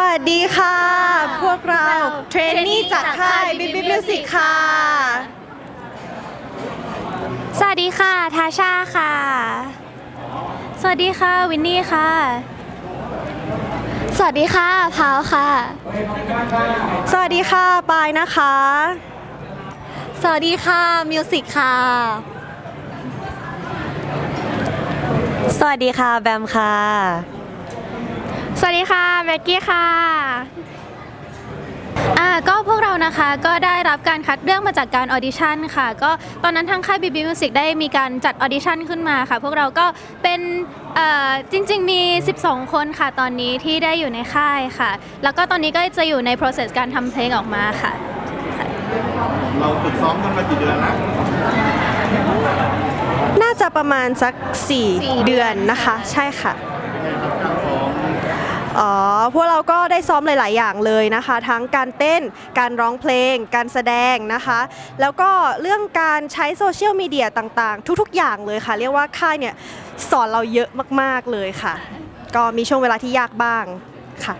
วัสดีค่ะ พวกเราเทรนนี่จากค่ายบิ๊บบิ๊บมิวสิกค่ะ สวัสดีค่ะ ทาชาค่ะ สวัสดีค่ะ วินนี่ค่ะ สวัสดีค่ะพาวค่ะ สวัสดีค่ะ ปายนะคะ สวัสดีค่ะ มิวสิกค่ะ สวัสดีค่ะ แบมค่ะ สวัสดีค่ะแม็กกี้ค่ะอ่าก็พวกเรานะคะก็ได้รับการคัดเลือกมาจากการออดิชั่นค่ะ ก็ตอนนั้นทางค่าย BB Music ได้มีการจัดออดิชั่นขึ้นมาค่ะ พวกเราก็เป็นเอ่อจริง ๆ มี 12 คนค่ะ ตอนนี้ที่ได้อยู่ในค่ายค่ะ แล้วก็ตอนนี้ก็จะอยู่ใน process การทำเพลงออกมาค่ะ เราฝึกซ้อมกันมากี่เดือนแล้วน่าจะประมาณสัก 4 เดือนนะคะ ใช่ค่ะ อ๋อ พวกเราก็ได้ซ้อมหลาย ๆ อย่างเลยนะคะ ทั้งการเต้น การร้องเพลง การแสดงนะคะ แล้วก็เรื่องการใช้โซเชียลมีเดียต่าง ๆ ทุก ๆ อย่างเลยค่ะ เรียกว่าค่ายเนี่ยสอนเราเยอะมาก ๆ เลยค่ะ ก็มีช่วงเวลาที่ยากบ้างค่ะ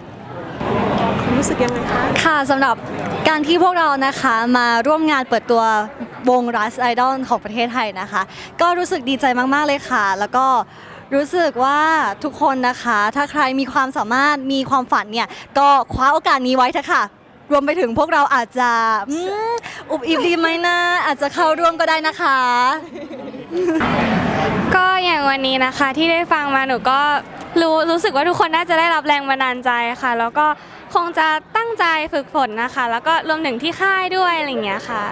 คุณรู้สึกยังไงคะค่ะสำหรับการที่พวกเรานะคะมาร่วมงานเปิดตัววง Rise Idol ของประเทศไทยนะคะ ก็รู้สึกดีใจมาก ๆ เลยค่ะ แล้วก็ รู้สึกว่าทุกคนนะคะ ถ้าใครมีความสามารถมีความฝันเนี่ย ก็คว้าโอกาสนี้ไว้เถอะค่ะ รวมไปถึงพวกเราอาจจะอืมอุบอิบดีไหมนะ อาจจะเข้าร่วมก็ได้นะคะ ก็อย่างวันนี้นะคะที่ได้ฟังมาหนูก็รู้รู้สึกว่าทุกคนน่าจะได้รับแรงบันดาลใจค่ะ แล้วก็คงจะตั้งใจฝึกฝนนะคะ แล้วก็รวมถึงที่ค่ายด้วยอะไรอย่างเงี้ยค่ะ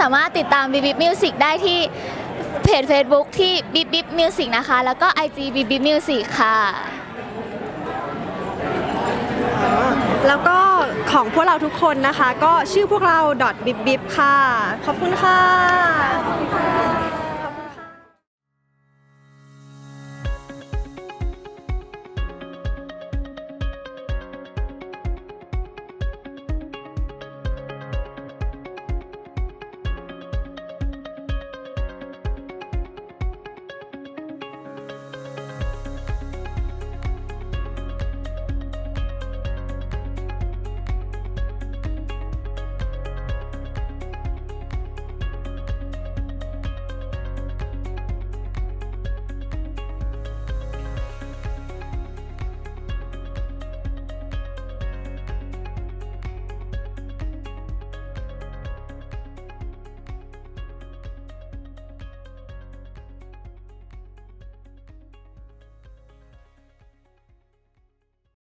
สามารถติดตาม b ิ b ิ Music ได้ที่ เพจ Facebook ที่ b ิ b ิ Music นะคะ แล้วก็ IG b ิ b ิ Music ค่ะ แล้วก็ของพวกเราทุกคนนะคะ ก็ชื่อพวกเรา .bib bib ค่ะ ขอบคุณค่ะ